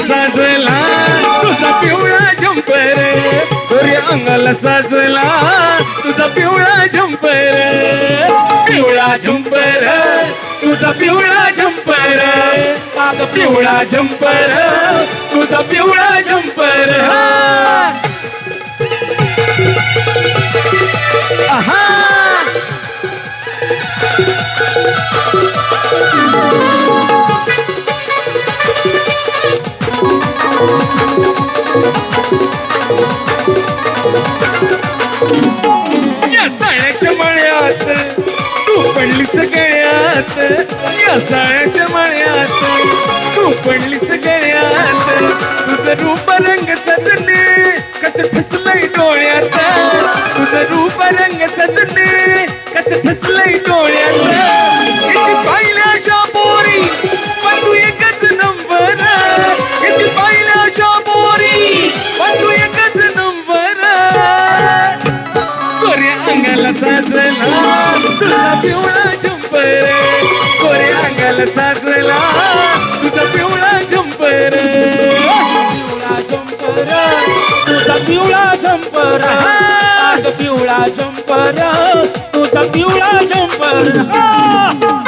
साजला तुझा पिवळा झंपर गोरी अंगाला साजला तुझा पिवळा झंपर पिवळा झंपर तुझा पिवळा झंपर अग पिवळा झंपर तुझा पिवळा झंपर तू पडलीस गळ्यात. या मळ्यात. तू पडलीस गळ्यात. तुझं रूप रंग सजने कस ठसलंय डोळ्यात. तुझं रूप रंग सजने कस ठसलंय डोळ्यात. किती पाहिल्याच्या पोरी पण तू एकच नंबर. किती पाहिल्याच्या पोरी पण तू एकच नंबर. कोऱ्या अंगाला साजला. पिवळा झुंपर कोरे अंगाला साजला तुझा पिवळा झुंपर पिवळा झंपर तुझा पिवळा झुंपर पिवळा झुंपर तुझा पिवळा झुंपर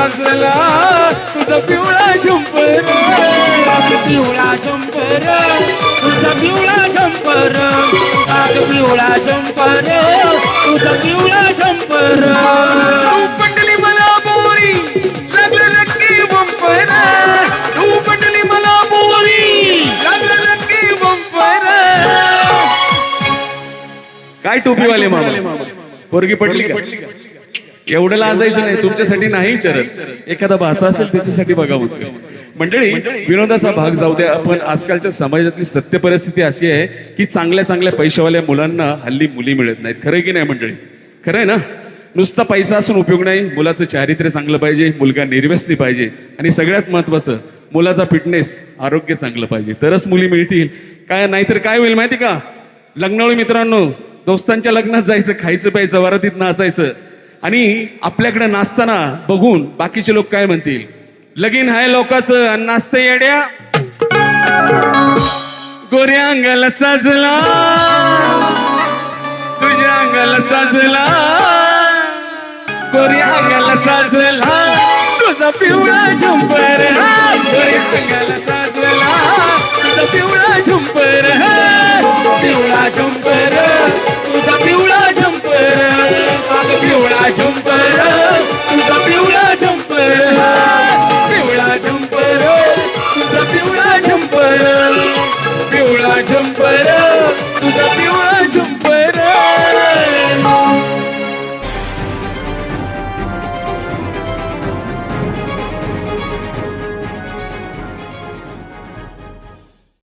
साजला तुझा पिवळा झुंपर. पिवळा झंपर तुझा पिवळा झंपर. अग पिवळा झंपर तुझा पिवळा झंपर. तू पटली मला बोरी लागलं लक्की बंपर. तू पटली मला बोरी लागलं लक्की बंपर. काय टोपीवाले मामा? पोरगी पडली का? एवढं लाजायचं नाही तुमच्यासाठी नाही. चरत. एखादा भाषा असेल त्याच्यासाठी बघा म्हणतो मंडळी विनोदाचा भाग जाऊ द्या. आपण आजकालच्या समाजातली सत्य परिस्थिती अशी आहे की चांगल्या चांगल्या पैशावाल्या मुलांना हल्ली मुली मिळत नाहीत. खरं की नाही मंडळी? खरं आहे ना? नुसता पैसा असून उपयोग नाही. मुलाचं चारित्र्य चांगलं पाहिजे मुलगा निर्व्यसनी पाहिजे आणि सगळ्यात महत्वाचं मुलाचा फिटनेस आरोग्य चांगलं पाहिजे. तरच मुली मिळतील. काय नाहीतर काय होईल माहिती का? लग्नाळू मित्रांनो दोस्तांच्या लग्नात जायचं खायचं प्यायचं वरातीत नाचायचं. आणि आपल्याकडे नाचताना बघून बाकीचे लोक काय म्हणतील? लगीन हाय लोकांचं आणि नाचते येड्या. गोऱ्या अंगाला साजला. तुझ्या अंगाला साजला. गोऱ्या अंगाला साजला. तुझा पिवळा झुंपर गोऱ्या अंगाला साजला. तुझा पिवळा झुंपर पिवळा झंपर.